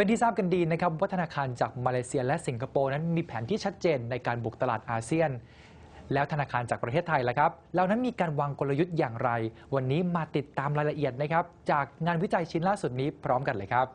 เป็นที่ทราบกันดีนะครับว่าธนาคารจากมาเลเซียและสิงคโปร์นั้นมีแผนที่ชัดเจนในการบุกตลาดอาเซียน แล้วธนาคารจากประเทศไทยล่ะครับเหล่านั้นมีการวางกลยุทธ์อย่างไร วันนี้มาติดตามรายละเอียดนะครับ จากงานวิจัยชิ้นล่าสุดนี้พร้อมกันเลยครับ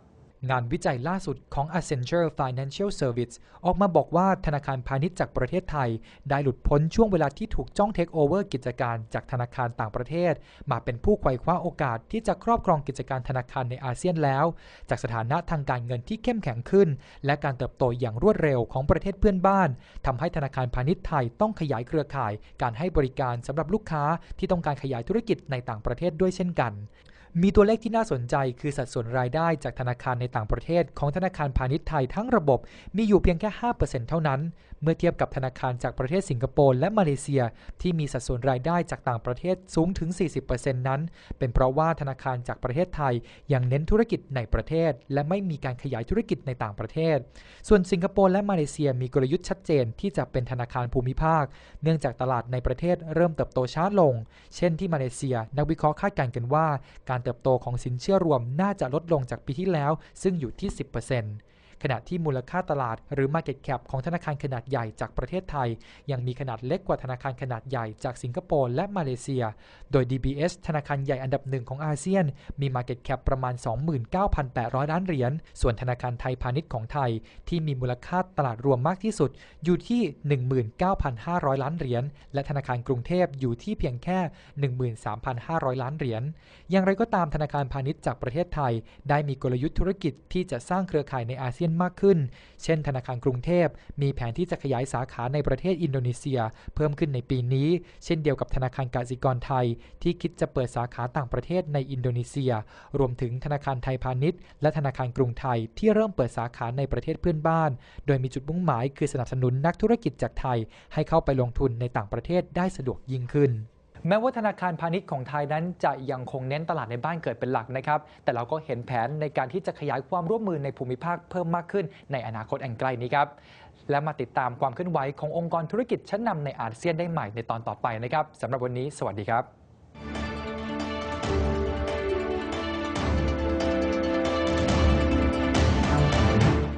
งานวิจัยล่าสุดของ Accenture Financial Service ออกมาบอกว่าธนาคารพาณิชย์จากประเทศไทย ได้หลุดพ้นช่วงเวลาที่ถูกจ้องเทคโอเวอร์กิจการจากธนาคารต่างประเทศ มาเป็นผู้ไขว่คว้าโอกาสที่จะครอบครองกิจการธนาคารในอาเซียนแล้ว จากสถานะทางการเงินที่เข้มแข็งขึ้น และการเติบโตอย่างรวดเร็วของประเทศเพื่อนบ้านทำให้ธนาคารพาณิชย์ไทยต้องขยายเครือข่าย การให้บริการสำหรับลูกค้าที่ต้องการขยายธุรกิจในต่างประเทศด้วยเช่นกัน มีตัวเลขที่น่าสนใจคือสัดส่วนรายได้จากธนาคารในต่างประเทศของธนาคารพาณิชย์ไทยทั้งระบบมีอยู่เพียงแค่ 5%เท่านั้น เมื่อเทียบกับธนาคารจากประเทศสิงคโปร์และมาเลเซีย ที่มีสัดส่วนรายได้จากต่างประเทศสูงถึง 40%นั้น เป็นเพราะว่าธนาคารจากประเทศไทยยังเน้นธุรกิจในประเทศ และไม่มีการขยายธุรกิจในต่างประเทศ ส่วนสิงคโปร์และมาเลเซียมีกลยุทธ์ชัดเจนที่จะเป็นธนาคารภูมิภาค เนื่องจากตลาดในประเทศเริ่มเติบโตช้าลง เช่นที่มาเลเซีย นักวิเคราะห์คาดการณ์กันว่า การเติบโตของสินเชื่อรวมน่าจะลดลงจากปีที่แล้ว ซึ่งอยู่ที่ 10% ขณะที่มูลค่าตลาดหรือ Market Cap ของธนาคารขนาดใหญ่จากประเทศไทย ยังมีขนาดเล็กกว่าธนาคารขนาดใหญ่จากสิงคโปร์และมาเลเซีย โดย DBS ธนาคารใหญ่อันดับหนึ่งของอาเซียน มี Market Cap ประมาณ 29,800 ล้านเหรียญ ส่วนธนาคารไทยพาณิชย์ของไทย ที่มีมูลค่าตลาดรวมมากที่สุด อยู่ที่ 19,500 ล้านเหรียญ และธนาคารกรุงเทพอยู่ที่เพียงแค่ 13,500 ล้านเหรียญ อย่างไรก็ตามธนาคารพาณิชย์จากประเทศไทย ได้มีกลยุทธ์ธุรกิจที่จะสร้างเครือข่ายในอาเซียนมากขึ้น เช่น ธนาคารกรุงเทพ มีแผนที่จะขยายสาขาในประเทศอินโดนีเซีย เพิ่มขึ้นในปีนี้ เช่นเดียวกับธนาคารกสิกรไทย ที่คิดจะเปิดสาขาต่างประเทศในอินโดนีเซีย รวมถึงธนาคารไทยพาณิชย์ และธนาคารกรุงไทยที่เริ่มเปิดสาขาในประเทศเพื่อนบ้าน โดยมีจุดมุ่งหมายคือสนับสนุนนักธุรกิจจากไทย ให้เข้าไปลงทุนในต่างประเทศได้สะดวกยิ่งขึ้น แม้ว่าธนาคารพาณิชย์ของไทยนั้นจะยังคงเน้นตลาดในบ้านเกิดเป็นหลักนะครับ แต่เราก็เห็นแผนในการที่จะขยายความร่วมมือในภูมิภาคเพิ่มมากขึ้นในอนาคตอันใกล้นี้ครับ และมาติดตามความเคลื่อนไหวขององค์กรธุรกิจชั้นนำในอาเซียนได้ใหม่ในตอนต่อไปนะครับสำหรับวันนี้ สวัสดีครับ